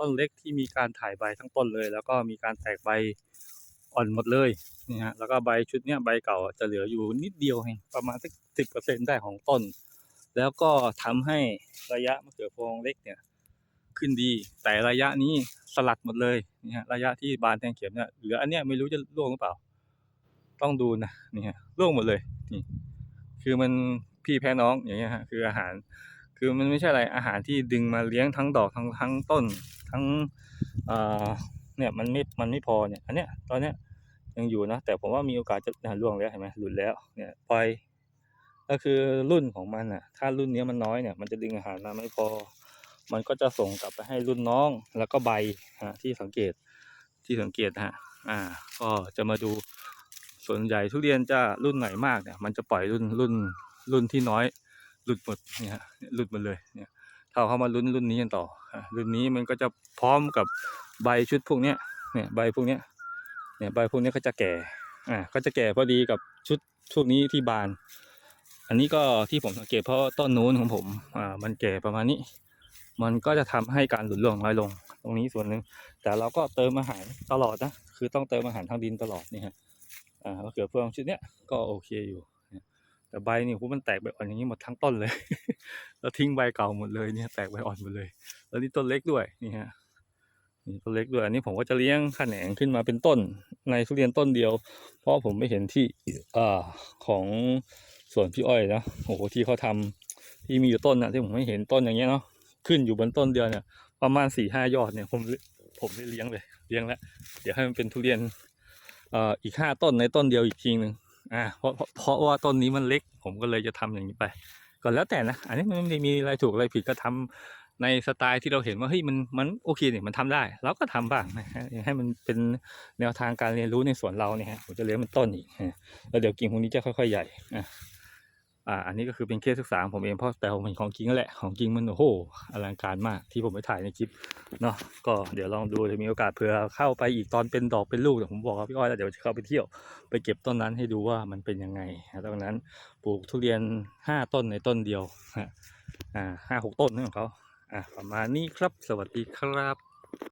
ต้นเล็กที่มีการถ่ายใบทั้งต้นเลย แล้วก็มีการแตกใบอ่อนหมดเลยนี่ฮะแล้วก็ใบชุดเนี้ยใบเก่าจะเหลืออยู่นิดเดียวเองประมาณสักสิบเปอร์เซ็นได้ของต้น แล้วก็ทำให้ระยะมะเขือพวงเล็กเนี่ยขึ้นดี แต่ระยะนี้สลัดหมดเลยนี่ฮะระยะที่บานแทงเข็มเนี่ยเหลืออันเนี้ยไม่รู้จะร่วงหรือเปล่า ต้องดูนะนี่ฮะร่วงหมดเลยนี่คือมันพี่แพ้น้องอย่างเงี้ยฮะคืออาหาร คือมันไม่ใช่อะไรอาหารที่ดึงมาเลี้ยงทั้งดอกทั้งทั้งต้นทั้งเนี่ยมันไม่มันไม่พอเนี่ยอันเนี้ยตอนเนี้ยยังอยู่นะแต่ผมว่ามีโอกาสจะอะร่วงแล้วเห็นไหมหลุดแล้วเนี่ยปล่อยก็คือรุ่นของมันอะ ถ้ารุ่นเนี้ยมันน้อยเนี่ยมันจะดึงอาหารมาไม่พอ มันก็จะส่งกลับไปให้รุ่นน้องแล้วก็ใบฮะที่สังเกตที่สังเกตฮะอ่า ก็จะมาดูส่วนใหญ่ทุเรียนจะรุ่นไหนมากเนี่ย มันจะปล่อยรุ่นรุ่นรุ่นที่น้อย หลุดหมดเนี่ยฮะหลุดหมดเลยเนี่ยถ้าเข้ามาลุ้นรุ่นนี้กันต่อรุ่นนี้มันก็จะพร้อมกับใบชุดพวกเนี้ยเนี่ยใบพวกเนี้ยเนี่ยใบพวกเนี้ยก็จะแก่อ่าก็จะแก่พอดีกับชุดพวกนี้ที่บาน อันนี้ก็ที่ผมสังเกตเพราะต้นนู้นของผมอ่ามันแก่ประมาณนี้ มันก็จะทำให้การหลุดร่วงน้อยลง ตรงนี้ส่วนหนึ่งแต่เราก็เติมอาหารตลอดนะคือต้องเติมอาหารทางดินตลอดนี่ฮะอ่ามะเขือพวงชุดเนี้ยก็โอเคอยู่ แต่ใบนี่โหมันแตกใบอ่อนอย่างนี้หมดทั้งต้นเลย แล้วทิ้งใบเก่าหมดเลยเนี่ยแตกใบอ่อนหมดเลย แล้วนี่ต้นเล็กด้วยนี่ฮะนี่ต้นเล็กด้วยอันนี้ผมก็จะเลี้ยงขแขนงขึ้นมาเป็นต้นในทุเรียนต้นเดียว เพราะผมไม่เห็นที่อ่าของสวนพี่อ้อยนะโอ้โหที่เขาทำที่มีอยู่ต้นนะที่ผมไม่เห็นต้นอย่างเงี้ยเนาะขึ้นอยู่บนต้นเดียวเนี่ย ประมาณสี่ห้ายอดเนี่ยผมผมได้เลี้ยงเลยเลี้ยงแล้วเดี๋ยวให้มันเป็นทุเรียนอ่ออีกห้าต้นในต้นเดียวอีกทีหนึ่ง อ่าเพราะเพราะว่าต้นนี้มันเล็ก ผมก็เลยจะทำอย่างนี้ไป ก็แล้วแต่นะ อันนี้มันไม่ได้มีอะไรถูกอะไรผิดก็ทำในสไตล์ที่เราเห็นว่าเฮ้ยมันมันโอเคเนี่ยมันทำได้เราก็ทำบ้างนะฮะให้มันเป็นแนวทางการเรียนรู้ในสวนเราเนี่ยฮะผมจะเลี้ยงมันต้นอีกแล้วเดี๋ยวกิ่งพวกนี้จะค่อยๆใหญ่อะ อ่าอันนี้ก็คือเป็นเคสศึกษาของผมเองเพราะแต่ผมเห็นของจริงแหละของจริงมันโอ้โหอลังการมากที่ผมไปถ่ายในคลิปเนาะก็เดี๋ยวลองดูจะมีโอกาสเผื่อเข้าไปอีกตอนเป็นดอกเป็นลูกเดี๋ยวผมบอกกับพี่อ้อยแล้วเดี๋ยวจะเข้าไปเที่ยวไปเก็บต้นนั้นให้ดูว่ามันเป็นยังไงนะตรงนั้นปลูกทุเรียนห้าต้นในต้นเดียวอ่าห้าหกต้นนี่ของเขาอ่าประมาณนี้ครับสวัสดีครับ